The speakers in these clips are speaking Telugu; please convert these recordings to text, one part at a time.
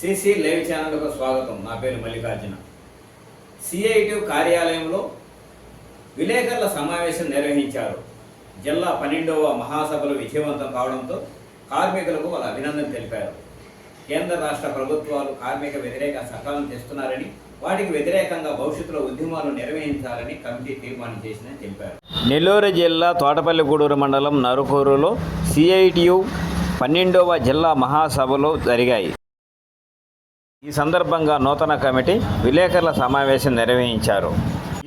సిసి లైవ్ ఛానల్కు స్వాగతం. నా పేరు మల్లికార్జున. సిఐటి కార్యాలయంలో విలేకరుల సమావేశం నిర్వహించారు. జిల్లా పన్నెండవ మహాసభలు విజయవంతం కావడంతో కార్మికులకు వాళ్ళ అభినందన తెలిపారు. కేంద్ర రాష్ట్ర ప్రభుత్వాలు కార్మిక వ్యతిరేక సకాలం తెస్తున్నారని వాటికి వ్యతిరేకంగా భవిష్యత్తులో ఉద్యమాలు నిర్వహించాలని కమిటీ తీర్మానం చేసిందని తెలిపారు. నెల్లూరు జిల్లా తోటపల్లిగూడూరు మండలం నరుకూరులో సిఐటియు పన్నెండవ జిల్లా మహాసభలు జరిగాయి. ఈ సందర్భంగా నూతన కమిటీ విలేకరుల సమావేశం నిర్వహించారు.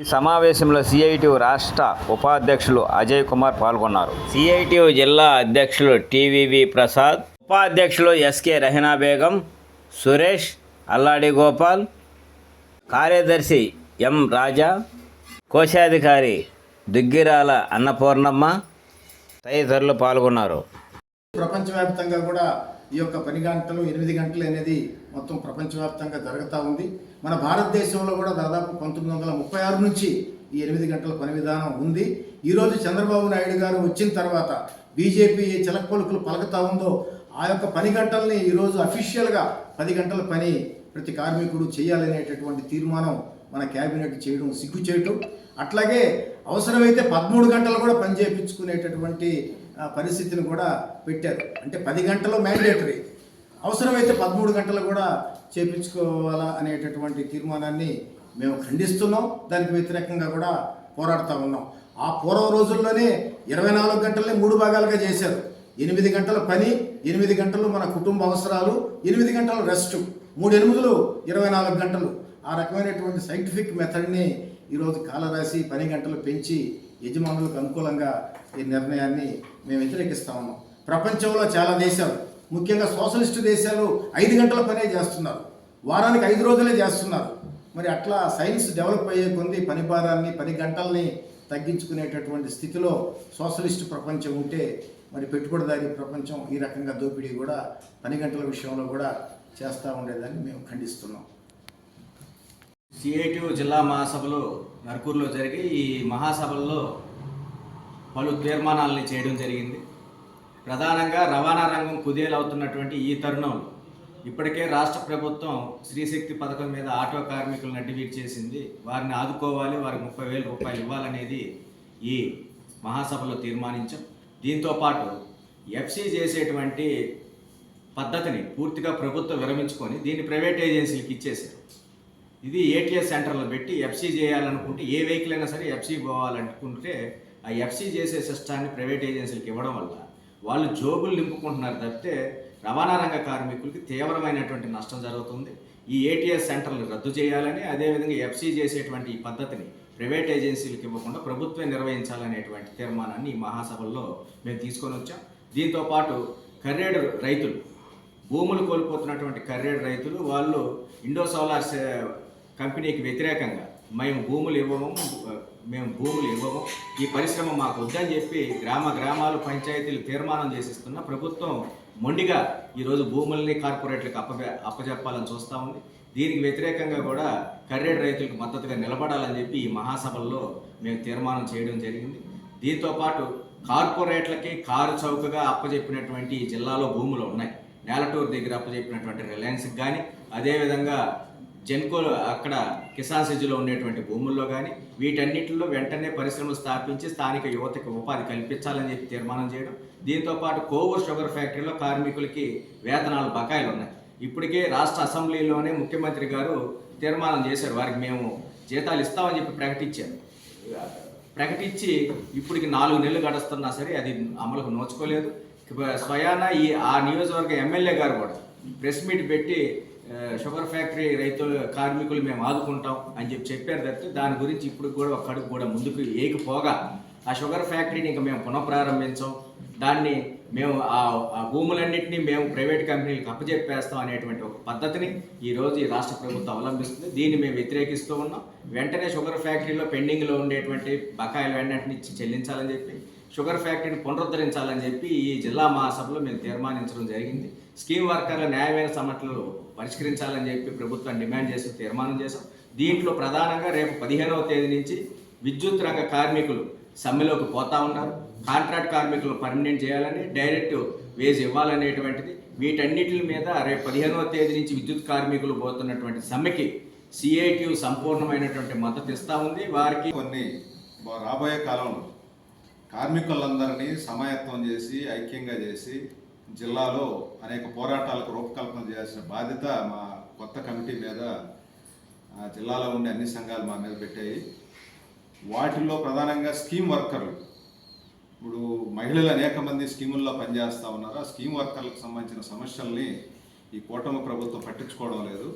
ఈ సమావేశంలో సిఐటియు రాష్ట్ర ఉపాధ్యక్షులు అజయ్ కుమార్ పాల్గొన్నారు. సిఐటియు జిల్లా అధ్యక్షులు టివివి ప్రసాద్ ఉపాధ్యక్షులు ఎస్కే రహనా బేగం సురేష్ అల్లాడి గోపాల్ కార్యదర్శి ఎం రాజా కోశాధికారి దుగ్గిరాల అన్నపూర్ణమ్మ తదితరులు పాల్గొన్నారు. ప్రపంచవ్యాప్తంగా కూడా ఈ యొక్క పని గంటలు ఎనిమిది గంటలు అనేది మొత్తం ప్రపంచవ్యాప్తంగా జరుగుతూ ఉంది. మన భారతదేశంలో కూడా దాదాపు పంతొమ్మిది వందల ముప్పై ఆరు నుంచి ఈ ఎనిమిది గంటల పని విధానం ఉంది. ఈరోజు చంద్రబాబు నాయుడు గారు వచ్చిన తర్వాత బీజేపీ ఏ చిలకపలుకులు పలుకుతా ఉందో ఆ యొక్క పని గంటల్ని ఈరోజు అఫీషియల్గా పది గంటల పని ప్రతి కార్మికుడు చేయాలనేటటువంటి తీర్మానం మన క్యాబినెట్ చేయడం సిగ్గు చేయటం అట్లాగే అవసరమైతే పదమూడు గంటలు కూడా పని చేయించుకునేటటువంటి పరిస్థితిని కూడా పెట్టారు. అంటే పది గంటలు మ్యాండేటరీ అవసరమైతే పదమూడు గంటలు కూడా చేపించుకోవాలా అనేటటువంటి తీర్మానాన్ని మేము ఖండిస్తున్నాం. దానికి వ్యతిరేకంగా కూడా పోరాడుతూ ఉన్నాం. ఆ పూర్వ రోజుల్లోనే ఇరవై నాలుగు గంటలనే మూడు భాగాలుగా చేశారు. ఎనిమిది గంటల పని ఎనిమిది గంటలు మన కుటుంబ అవసరాలు ఎనిమిది గంటలు రెస్ట్ మూడు ఎనిమిదిలు ఇరవై నాలుగు గంటలు. ఆ రకమైనటువంటి సైంటిఫిక్ మెథడ్ని ఈరోజు కాలరాసి పని గంటలు పెంచి యజమానులకు అనుకూలంగా ఈ నిర్ణయాన్ని మేము వ్యతిరేకిస్తా ఉన్నాం. ప్రపంచంలో చాలా దేశాలు ముఖ్యంగా సోషలిస్ట్ దేశాలు ఐదు గంటల పనే చేస్తున్నారు. వారానికి ఐదు రోజులే చేస్తున్నారు. మరి అట్లా సైన్స్ డెవలప్ అయ్యే కొంది పని భారాన్ని పని గంటల్ని తగ్గించుకునేటటువంటి స్థితిలో సోషలిస్ట్ ప్రపంచం ఉంటే మరి పెట్టుబడిదారి ప్రపంచం ఈ రకంగా దోపిడీ కూడా పని గంటల విషయంలో కూడా చేస్తూ ఉండేదాన్ని మేము ఖండిస్తున్నాం. సిఐటి జిల్లా మహాసభలు నర్కూరులో జరిగి ఈ మహాసభల్లో పలు తీర్మానాలని చేయడం జరిగింది. ప్రధానంగా రవాణా రంగం కుదేలవుతున్నటువంటి ఈ తరుణంలో ఇప్పటికే రాష్ట్ర ప్రభుత్వం శ్రీశక్తి పథకం మీద ఆటో కార్మికులను అడ్డివీట్ చేసింది వారిని ఆదుకోవాలి వారికి ముప్పై వేల రూపాయలు ఇవ్వాలనేది ఈ మహాసభలో తీర్మానించాం. దీంతో పాటు ఎఫ్సి చేసేటువంటి పద్ధతిని పూర్తిగా ప్రభుత్వం విరమించుకొని దీన్ని ప్రైవేట్ ఏజెన్సీలకు ఇచ్చేశారు. ఇది ఏటీఎస్ సెంటర్లో పెట్టి ఎఫ్సీ చేయాలనుకుంటే ఏ వెహికల్ అయినా సరే ఎఫ్సీ పోవాలనుకుంటే ఆ ఎఫ్సీ చేసే సిస్టాన్ని ప్రైవేట్ ఏజెన్సీలకు ఇవ్వడం వల్ల వాళ్ళు జోబులు నింపుకుంటున్నారు తప్పితే రవాణా రంగ కార్మికులకి తీవ్రమైనటువంటి నష్టం జరుగుతుంది. ఈ ఏటీఎస్ సెంటర్లు రద్దు చేయాలని అదేవిధంగా ఎఫ్సీ చేసేటువంటి ఈ పద్ధతిని ప్రైవేట్ ఏజెన్సీలకు ఇవ్వకుండా ప్రభుత్వం నిర్వహించాలనేటువంటి తీర్మానాన్ని ఈ మహాసభల్లో మేము తీసుకొని వచ్చాం. దీంతో పాటు కర్రేడు రైతులు భూములు కోల్పోతున్నటువంటి కర్రేడు రైతులు వాళ్ళు ఇండో సోలార్స్ కంపెనీకి వ్యతిరేకంగా మేము భూములు ఇవ్వము మేము భూములు ఇవ్వము. ఈ పరిశ్రమ మాకు వద్దని చెప్పి గ్రామ గ్రామాలు పంచాయతీలు తీర్మానం చేసిస్తున్న ప్రభుత్వం మొండిగా ఈరోజు భూముల్ని కార్పొరేట్లకు అప్ప అప్పచెప్పాలని చూస్తూ ఉంది. దీనికి వ్యతిరేకంగా కూడా కర్రేడు రైతులకు మద్దతుగా నిలబడాలని చెప్పి ఈ మహాసభల్లో మేము తీర్మానం చేయడం జరిగింది. దీంతో పాటు కార్పొరేట్లకి కారు చౌకగా అప్పచెప్పినటువంటి ఈ జిల్లాలో భూములు ఉన్నాయి. నేలటూరు దగ్గర అప్పచెప్పినటువంటి రిలయన్స్కి కానీ అదేవిధంగా జెన్కో అక్కడ కిసాన్ సిజ్లో ఉండేటువంటి భూముల్లో కానీ వీటన్నిటిలో వెంటనే పరిశ్రమలు స్థాపించి స్థానిక యువతకి ఉపాధి కల్పించాలని చెప్పి తీర్మానం చేయడం. దీంతో పాటు కోవూర్ షుగర్ ఫ్యాక్టరీలో కార్మికులకి వేతనాలు బకాయిలు ఉన్నాయి. ఇప్పటికే రాష్ట్ర అసెంబ్లీలోనే ముఖ్యమంత్రి గారు తీర్మానం చేశారు. వారికి మేము జీతాలు ఇస్తామని చెప్పి ప్రకటించారు. ప్రకటించి ఇప్పటికి నాలుగు నెలలు గడుస్తున్నా సరే అది అమలుకు నోచుకోలేదు. స్వయాన ఈ ఆ నియోజకవర్గ ఎమ్మెల్యే గారు కూడా ప్రెస్ మీట్ పెట్టి షుగర్ ఫ్యాక్టరీ రైతులు కార్మికులు మేము ఆదుకుంటాం అని చెప్పి చెప్పారు తప్పితే దాని గురించి ఇప్పుడు కూడా ఒక అడుగు కూడా ముందుకు ఏకిపోగా ఆ షుగర్ ఫ్యాక్టరీని ఇంకా మేము పునఃప్రారంభించాం. దాన్ని మేము ఆ భూములన్నింటినీ మేము ప్రైవేట్ కంపెనీలకు అప్పచెప్పేస్తాం అనేటువంటి ఒక పద్ధతిని ఈరోజు ఈ రాష్ట్ర ప్రభుత్వం అవలంబిస్తుంది. దీన్ని మేము వ్యతిరేకిస్తూ ఉన్నాం. వెంటనే షుగర్ ఫ్యాక్టరీలో పెండింగ్లో ఉండేటువంటి బకాయిలు వెంటనే ఇచ్చి చెల్లించాలని చెప్పి షుగర్ ఫ్యాక్టరీని పునరుద్ధరించాలని చెప్పి ఈ జిల్లా మహాసభలో మేము తీర్మానించడం జరిగింది. స్కీమ్ వర్కర్ల న్యాయమైన సమస్యలు పరిష్కరించాలని చెప్పి ప్రభుత్వం డిమాండ్ చేసి తీర్మానం చేశాం. దీంట్లో ప్రధానంగా రేపు పదిహేనవ తేదీ నుంచి విద్యుత్ రంగ కార్మికులు సమ్మెలోకి పోతా ఉన్నారు. కాంట్రాక్ట్ కార్మికులు పర్మనెంట్ చేయాలని డైరెక్ట్ వేజ్ ఇవ్వాలనేటువంటిది. వీటన్నిటి మీద రేపు పదిహేనవ తేదీ నుంచి విద్యుత్ కార్మికులు పోతున్నటువంటి సమ్మెకి సిఐటియు సంపూర్ణమైనటువంటి మద్దతు ఇస్తూ ఉంది. వారికి కొన్ని రాబోయే కాలంలో కార్మికులందరినీ సమాయత్వం చేసి ఐక్యంగా చేసి జిల్లాలో అనేక పోరాటాలకు రూపకల్పన చేయాల్సిన బాధ్యత మా కొత్త కమిటీ మీద జిల్లాలో ఉండే అన్ని సంఘాలు మా మీద పెట్టాయి. వాటిల్లో ప్రధానంగా స్కీమ్ వర్కర్లు. ఇప్పుడు మహిళలు అనేక మంది స్కీముల్లో పనిచేస్తూ ఉన్నారు. ఆ స్కీమ్ వర్కర్లకు సంబంధించిన సమస్యల్ని ఈ కూటమి ప్రభుత్వం పట్టించుకోవడం లేదు.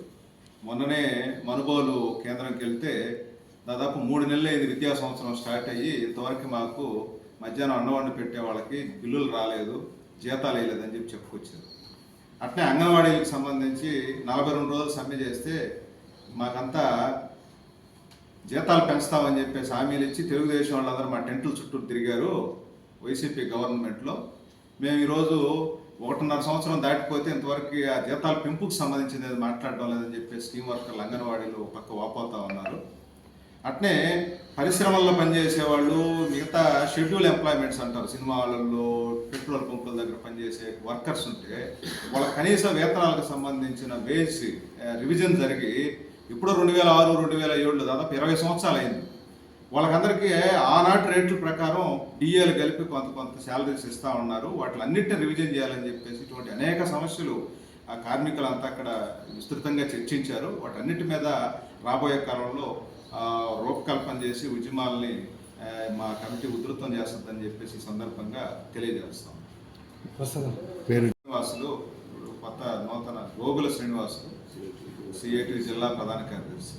మొన్ననే మనుబోలు కేంద్రంకి వెళ్తే దాదాపు మూడు నెలలు ఇది విద్యా సంవత్సరం స్టార్ట్ అయ్యి ఇంతవరకు మాకు మధ్యాహ్నం అన్నవాడిని పెట్టే వాళ్ళకి బిల్లులు రాలేదు జీతాలు వేయలేదని చెప్పి చెప్పుకొచ్చారు. అట్నే అంగన్వాడీలకు సంబంధించి నలభై రెండు రోజులు సమ్మె చేస్తే మాకంతా జీతాలు పెంచుతామని చెప్పేసి హామీలు ఇచ్చి తెలుగుదేశం వాళ్ళందరూ మా టెంట్ల చుట్టూ తిరిగారు వైసీపీ గవర్నమెంట్లో. మేము ఈరోజు ఒకటిన్నర సంవత్సరం దాటిపోతే ఇంతవరకు ఆ జీతాల పెంపుకు సంబంధించినది మాట్లాడడం లేదని చెప్పి స్కీమ్ వర్కర్లు అంగన్వాడీలు పక్క వాపోతా ఉన్నారు. అట్నే పరిశ్రమల్లో పనిచేసే వాళ్ళు మిగతా షెడ్యూల్ ఎంప్లాయ్మెంట్స్ అంటారు. సినిమా హాళ్ళల్లో పెట్రోల్ పంపుల దగ్గర పనిచేసే వర్కర్స్ ఉంటే వాళ్ళ కనీస వేతనాలకు సంబంధించిన వేజ్ రివిజన్ జరిగి ఇప్పుడు రెండు వేల ఆరు రెండు వేల ఏడులో దాదాపు ఇరవై సంవత్సరాలు అయింది వాళ్ళకందరికీ ఆనాటి రేట్ల ప్రకారం డిఏలు కలిపి కొంత కొంత శాలరీస్ ఇస్తూ ఉన్నారు. వాటిలన్నిటిని రివిజన్ చేయాలని చెప్పేసి ఇటువంటి అనేక సమస్యలు ఆ కార్మికులంతా అక్కడ విస్తృతంగా చర్చించారు. వాటన్నిటి మీద రాబోయే కాలంలో రూపకల్పన చేసి ఉద్యమాల్ని మా కమిటీ ఉధృతం చేస్తుందని చెప్పేసి ఈ సందర్భంగా తెలియజేస్తాం. శ్రీనివాసులు ఇప్పుడు కొత్త నూతన గోగుల శ్రీనివాసులు సిఐటి జిల్లా ప్రధాన కార్యదర్శి.